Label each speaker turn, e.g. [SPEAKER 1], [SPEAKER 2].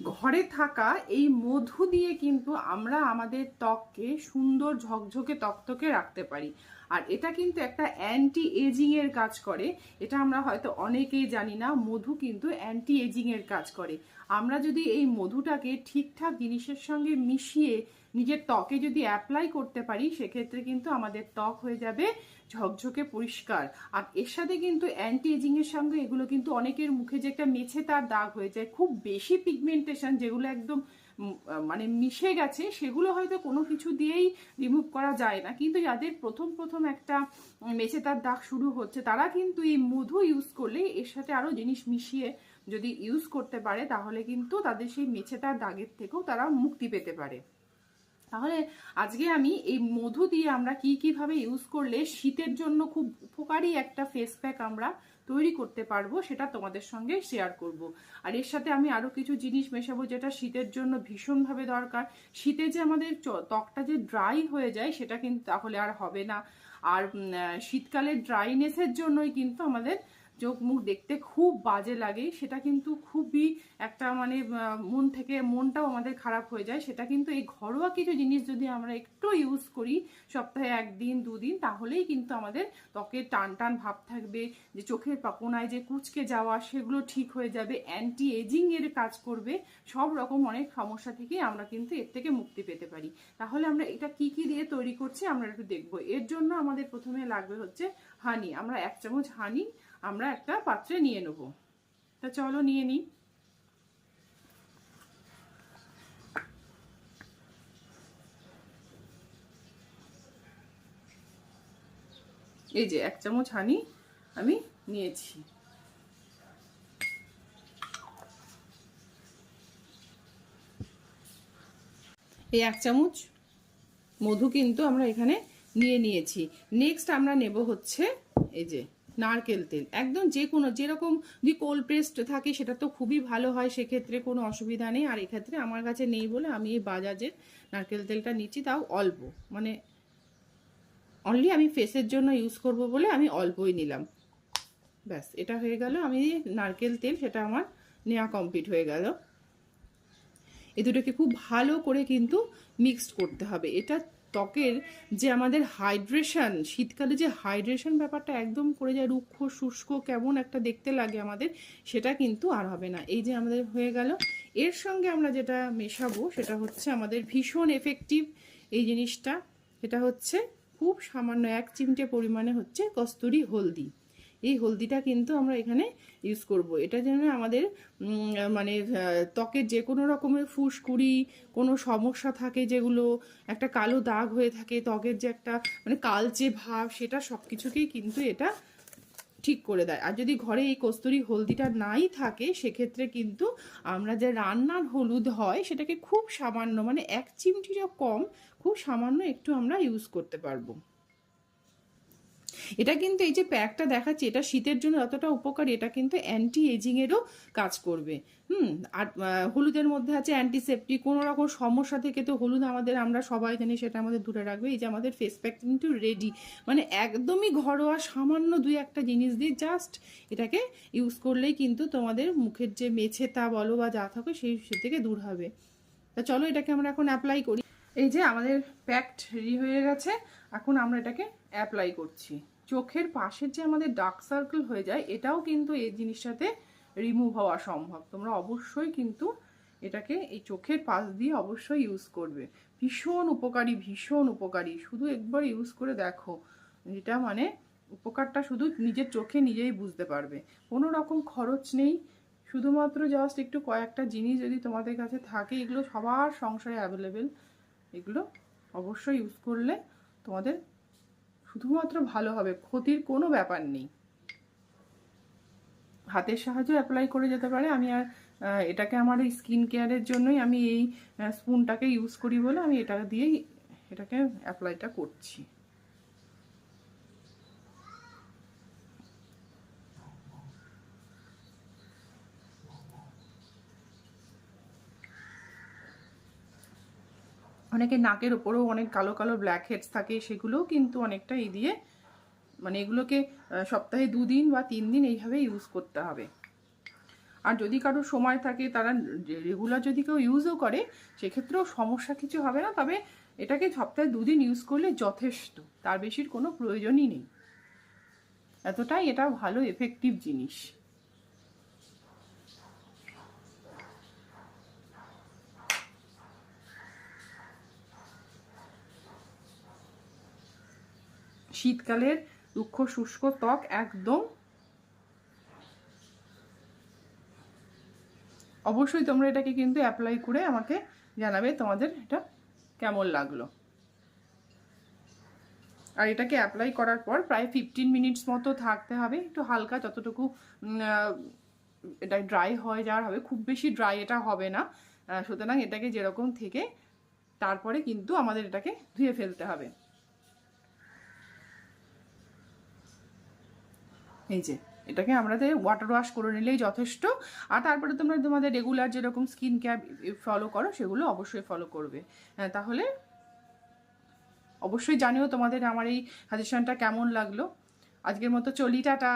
[SPEAKER 1] ঘরে থাকা এই মধু দিয়ে কিন্তু আমরা আমাদের ত্বককে সুন্দর ঝকঝকে তকতকে রাখতে পারি। আর এটা কিন্তু একটা অ্যান্টি এজিংয়ের কাজ করে। এটা আমরা হয়তো অনেকেই জানি না, মধু কিন্তু অ্যান্টি এজিংয়ের কাজ করে। আমরা যদি এই মধুটাকে ঠিকঠাক জিনিসের সঙ্গে মিশিয়ে নিজের ত্বকে যদি অ্যাপ্লাই করতে পারি, সেক্ষেত্রে কিন্তু আমাদের ত্বক হয়ে যাবে ঝকঝকে পরিষ্কার। আর এর সাথে কিন্তু অ্যান্টি এজিং এর সঙ্গে এগুলো কিন্তু অনেকের মুখে যে একটা মেছে তার দাগ হয়ে যায়। খুব বেশি পিগমেন্টেশন যেগুলো একদম মানে মিশে গেছে, সেগুলো হয়তো কোনো কিছু দিয়েই রিমুভ করা যায় না। কিন্তু যাদের প্রথম প্রথম একটা মেছে তার দাগ শুরু হচ্ছে, তারা কিন্তু এই মধু ইউজ করলে এর সাথে আরও জিনিস মিশিয়ে যদি ইউজ করতে পারে, তাহলে কিন্তু তাদের সেই মেছে তার দাগের থেকেও তারা মুক্তি পেতে পারে। তাহলে আজকে আমি এই মধু দিয়ে আমরা কি কীভাবে ইউজ করলে শীতের জন্য খুব উপকারী একটা ফেস প্যাক আমরা তৈরি করতে পারব সেটা তোমাদের সঙ্গে শেয়ার করব। আর এর সাথে আমি আরও কিছু জিনিস মেশাবো যেটা শীতের জন্য ভীষণভাবে দরকার। শীতে যে আমাদের ত্বকটা যে ড্রাই হয়ে যায় সেটা কিন্তু তাহলে আর হবে না। আর শীতকালে ড্রাইনেসের জন্যই কিন্তু আমাদের চোখ মুখ দেখতে খুব বাজে লাগে। সেটা কিন্তু খুবই একটা মানে মন থেকে, মনটাও আমাদের খারাপ হয়ে যায়। সেটা কিন্তু এই ঘরোয়া কিছু জিনিস যদি আমরা একটু ইউজ করি, সপ্তাহে একদিন, দুদিন, তাহলেই কিন্তু আমাদের ত্বকের টান টান ভাব থাকবে। যে চোখের পাকোনায় যে কুচকে যাওয়া, সেগুলো ঠিক হয়ে যাবে। অ্যান্টি এজিং এর কাজ করবে। সব রকম অনেক সমস্যা থেকে আমরা কিন্তু এর থেকে মুক্তি পেতে পারি। তাহলে আমরা এটা কি কি দিয়ে তৈরি করছি আমরা একটু দেখব। এর জন্য আমাদের প্রথমে লাগবে হচ্ছে হানি আমরা এক চামচ হানি আমরা একটা পাত্রে নিয়ে নেব। তা চলো নিয়ে নিই। এই যে এক চামচ হানি আমি নিয়েছি। এই এক চামচ মধু কিন্তু আমরা এখানে নিয়ে নিয়েছি। নেক্সট আমরা নেব হচ্ছে এই যে নারকেল তেল। একদম যে কোনো যেরকম যদি কোল্ড প্রেসড থাকে সেটা তো খুবই ভালো হয়, সেক্ষেত্রে কোনো অসুবিধা নেই। আর এক্ষেত্রে আমার কাছে নেই বলে আমি এই বাজাজের নারকেল তেলটা নিচ্ছি, তাও অল্প। মানে অনলি আমি ফেসের জন্য ইউজ করব বলে আমি অল্পই নিলাম। ব্যাস, এটা হয়ে গেল। আমি নারকেল তেল, সেটা আমার নেওয়া কমপ্লিট হয়ে গেল। এ দুটোকে খুব ভালো করে কিন্তু মিক্সড করতে হবে। এটা ত্বকের যে আমাদের হাইড্রেশন শীতকালে যে হাইড্রেশন ব্যাপারটা একদম করে যায়, রুক্ষ, শুষ্ক, কেমন একটা দেখতে লাগে আমাদের, সেটা কিন্তু আর হবে না। এই যে আমাদের হয়ে গেল, এর সঙ্গে আমরা যেটা মেশাবো, সেটা হচ্ছে আমাদের ভীষণ এফেক্টিভ এই জিনিসটা। এটা হচ্ছে খুব সামান্য এক চিমটে পরিমাণে হচ্ছে কস্তুরি হলদি। এই হলদিটা কিন্তু আমরা এখানে ইউজ করব। এটা যেন আমাদের মানে ত্বকের যে কোনো রকমের ফুসকুড়ি, কোনো সমস্যা থাকে যেগুলো, একটা কালো দাগ হয়ে থাকে, ত্বকের যে একটা মানে কালচে ভাব, সেটা সব কিছুকেই কিন্তু এটা ঠিক করে দেয়। আর যদি ঘরে এই কস্তুরি হলদিটা নাই থাকে, সেক্ষেত্রে কিন্তু আমরা যে রান্নার হলুদ হয়, সেটাকে খুব সামান্য মানে এক চিমটিরও কম, খুব সামান্য একটু আমরা ইউজ করতে পারব। এটা কিন্তু এই যে প্যাকটা দেখাচ্ছি, এটা শীতের জন্য যতটা উপকারী, এটা কিন্তু অ্যান্টি এজিংয়েরও কাজ করবে। হুম, আর হলুদের মধ্যে আছে অ্যান্টিসেপ্টিক কোনো রকম সমস্যা থেকে তো হলুদ আমাদের, আমরা সবাই জানি সেটা আমাদের দূরে রাখবে। এই যে আমাদের ফেস প্যাক কিন্তু রেডি মানে একদমই ঘরোয়া সামান্য দুই একটা জিনিস দিয়ে জাস্ট এটাকে ইউজ করলেই কিন্তু তোমাদের মুখের যে মেছে তা বলো বা যা থাকে সেই থেকে দূর হবে। তা চলো এটাকে আমরা এখন অ্যাপ্লাই করি। এই যে আমাদের প্যাকড রেডি হয়ে গেছে, এখন আমরা এটাকে অ্যাপ্লাই করছি। চোখের পাশের যে আমাদের ডার্ক সার্কেল হয়ে যায়, এটাও কিন্তু এই জিনিসটাতে রিমুভ হওয়া সম্ভব। তোমরা অবশ্যই কিন্তু এটাকে এই চোখের পাশ দিয়ে অবশ্যই ইউজ করবে। ভীষণ উপকারী ভীষণ উপকারী। শুধু একবার ইউজ করে দেখো। এটা মানে উপকারটা শুধু নিজের চোখে নিজেই বুঝতে পারবে। কোনো রকম খরচ নেই। শুধুমাত্র জাস্ট একটু কয়েকটা জিনিস যদি তোমাদের কাছে থাকে, এগুলো সবার সংসারে অ্যাভেলেবেল এগুলো অবশ্যই ইউজ করলে তোমাদের শুধুমাত্র ভালো হবে, ক্ষতির কোনো ব্যাপার নেই। হাতের সাহায্যে অ্যাপ্লাই করে যেতে পারে। আমি আর এটাকে আমার এই স্কিন কেয়ারের জন্যই আমি এই স্পুনটাকে ইউজ করি বলে আমি এটা দিয়েই এটাকে অ্যাপ্লাইটা করছি। অনেকে নাকের ওপরেও অনেক কালো কালো ব্ল্যাক হেডস থাকে, সেগুলোও কিন্তু অনেকটা এই দিয়ে মানে এগুলোকে সপ্তাহে দুদিন বা তিন দিন এইভাবে ইউজ করতে হবে। আর যদি কারোর সময় থাকে, তারা রেগুলার যদি কেউ ইউজও করে, সেক্ষেত্রেও সমস্যা কিছু হবে না, তবে এটাকে সপ্তাহে দুদিন ইউজ করলে যথেষ্ট, তার বেশির কোনো প্রয়োজনই নেই। এতটাই, এটা ভালো এফেক্টিভ জিনিস। শীতকালের রুক্ষ শুষ্ক ত্বক একদম। অবশ্যই তোমরা এটাকে কিন্তু অ্যাপ্লাই করে আমাকে জানাবে তোমাদের এটা কেমন লাগল। আর এটাকে অ্যাপ্লাই করার পর প্রায় ফিফটিন মিনিটস মতো থাকতে হবে, একটু হালকা যতটুকু এটা ড্রাই হয়ে যাওয়ার হবে, খুব বেশি ড্রাই এটা হবে না। সুতরাং এটাকে যেরকম থেকে তারপরে কিন্তু আমাদের এটাকে ধুয়ে ফেলতে হবে। এই যে এটাকে আমাদের ওয়াটার ওয়াশ করে নিলেই যথেষ্ট। আর তারপরে তোমরা তোমাদের রেগুলার যেরকম স্কিন কেয়ার ফলো করো সেগুলো অবশ্যই ফলো করবে। হ্যাঁ, তাহলে অবশ্যই জানিও তোমাদের আমার এই সাজেশনটা কেমন লাগল। আজকের মতো চলি টাটা।